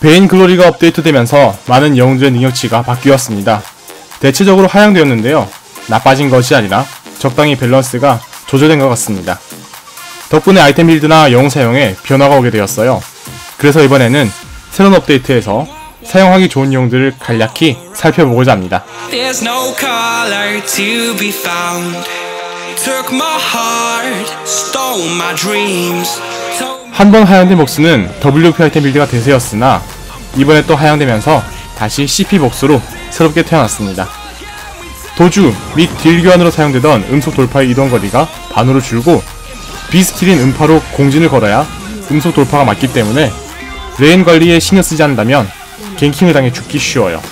베인 글로리가 업데이트되면서 많은 영웅들의 능력치가 바뀌었습니다. 대체적으로 하향되었는데요. 나빠진 것이 아니라 적당히 밸런스가 조절된 것 같습니다. 덕분에 아이템 빌드나 영웅 사용에 변화가 오게 되었어요. 그래서 이번에는 새로운 업데이트에서 사용하기 좋은 영웅들을 간략히 살펴보고자 합니다. 한 번 하향된 복수는 WP 아이템 빌드가 대세였으나 이번에 또 하향되면서 다시 CP 복수로 새롭게 태어났습니다. 도주 및 딜 교환으로 사용되던 음속 돌파의 이동 거리가 반으로 줄고 비스킬인 음파로 공진을 걸어야 음속 돌파가 맞기 때문에 레인 관리에 신경 쓰지 않는다면 갱킹을 당해 죽기 쉬워요.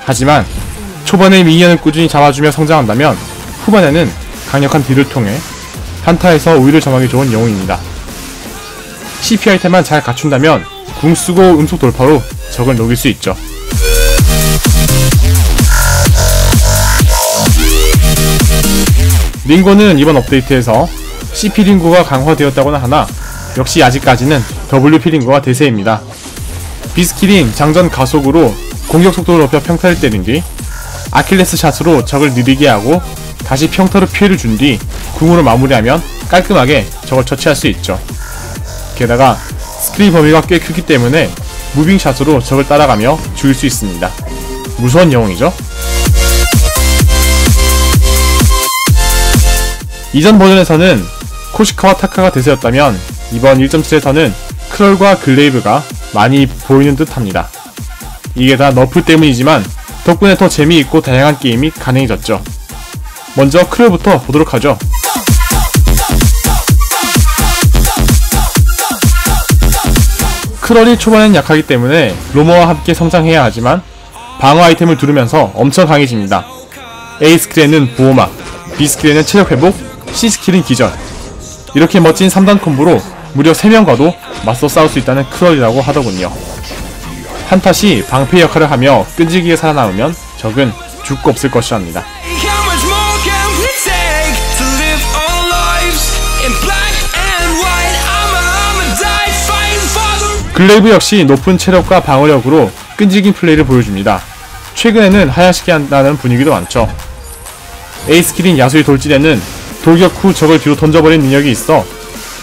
하지만 초반에 미니언을 꾸준히 잡아주며 성장한다면 후반에는 강력한 딜을 통해 한타에서 우위를 점하기 좋은 영웅입니다. CP 아이템만 잘 갖춘다면 궁 쓰고 음속 돌파로 적을 녹일 수 있죠. 링고는 이번 업데이트에서 CP 링고가 강화되었다고는 하나 역시 아직까지는 WP 링고가 대세입니다. 비스킬인 장전 가속으로 공격 속도를 높여 평타를 때린 뒤 아킬레스 샷으로 적을 느리게 하고 다시 평타로 피해를 준 뒤 궁으로 마무리하면 깔끔하게 적을 처치할 수 있죠. 게다가 스크린 범위가 꽤 크기 때문에 무빙 샷으로 적을 따라가며 죽일 수 있습니다. 무서운 영웅이죠. 이전 버전에서는 코시카와 타카가 대세였다면 이번 1.7에서는 크럴과 글레이브가 많이 보이는 듯 합니다. 이게 다 너프 때문이지만 덕분에 더 재미있고 다양한 게임이 가능해졌죠. 먼저 크럴부터 보도록 하죠. 크럴이 초반엔 약하기 때문에 로머와 함께 성장해야 하지만 방어 아이템을 두르면서 엄청 강해집니다. A 스킬에는 보호막, B 스킬에는 체력 회복, C 스킬은 기절. 이렇게 멋진 3단 콤보로 무려 3명과도 맞서 싸울 수 있다는 크럴이라고 하더군요. 한탓이 방패 역할을 하며 끈질기게 살아남으면 적은 죽고 없을 것이랍니다. 글레이브 역시 높은 체력과 방어력으로 끈질긴 플레이를 보여줍니다. 최근에는 하향시게 한다는 분위기도 많죠. A 스킬인 야수의 돌진에는 돌격 후 적을 뒤로 던져버린 능력이 있어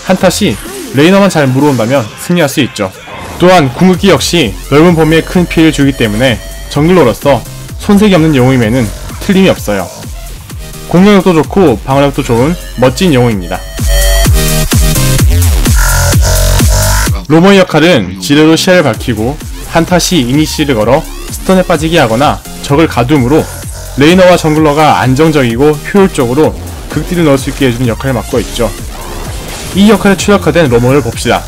한탓이 레이너만 잘 물어온다면 승리할 수 있죠. 또한 궁극기 역시 넓은 범위에 큰 피해를 주기 때문에 정글러로서 손색이 없는 영웅임에는 틀림이 없어요. 공격력도 좋고 방어력도 좋은 멋진 영웅입니다. 로머의 역할은 지뢰로 시야를 밝히고 한탓이 이니시를 걸어 스턴에 빠지게 하거나 적을 가둠으로 레이너와 정글러가 안정적이고 효율적으로 극딜을 넣을 수 있게 해주는 역할을 맡고 있죠. 이 역할에 최적화된 로머를 봅시다.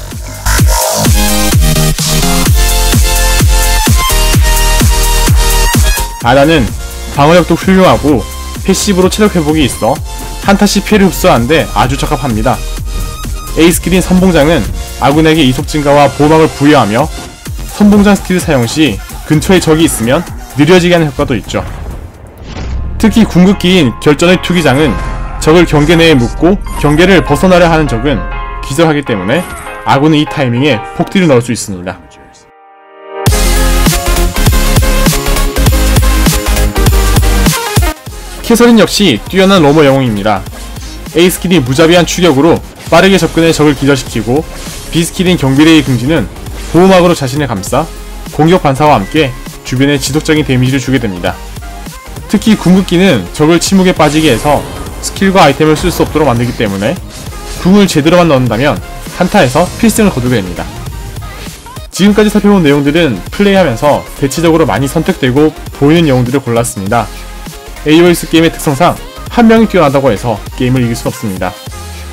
아다는 방어력도 훌륭하고 패시브로 체력 회복이 있어 한타시 피해를 흡수하는데 아주 적합합니다. A 스킬인 선봉장은 아군에게 이속 증가와 보호막을 부여하며 선봉장 스킬 사용 시 근처에 적이 있으면 느려지게 하는 효과도 있죠. 특히 궁극기인 결전의 투기장은 적을 경계 내에 묶고 경계를 벗어나려 하는 적은 기절하기 때문에 아군은 이 타이밍에 폭딜을 넣을 수 있습니다. 캐서린 역시 뛰어난 로머 영웅입니다. A 스킬이 무자비한 추격으로 빠르게 접근해 적을 기절시키고 B 스킬인 경비레이 긍지는 보호막으로 자신을 감싸 공격 반사와 함께 주변에 지속적인 데미지를 주게 됩니다. 특히 궁극기는 적을 침묵에 빠지게 해서 스킬과 아이템을 쓸 수 없도록 만들기 때문에 궁을 제대로만 넣는다면 한타에서 필승을 거두게 됩니다. 지금까지 살펴본 내용들은 플레이하면서 대체적으로 많이 선택되고 보이는 영웅들을 골랐습니다. AOS 게임의 특성상 한 명이 뛰어나다고 해서 게임을 이길 수 없습니다.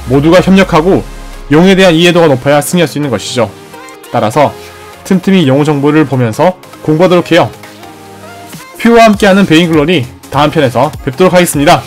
모두가 협력하고 용에 대한 이해도가 높아야 승리할 수 있는 것이죠. 따라서 틈틈이 영웅 정보를 보면서 공부하도록 해요. 퓨와 함께하는 베인글로리 다음 편에서 뵙도록 하겠습니다.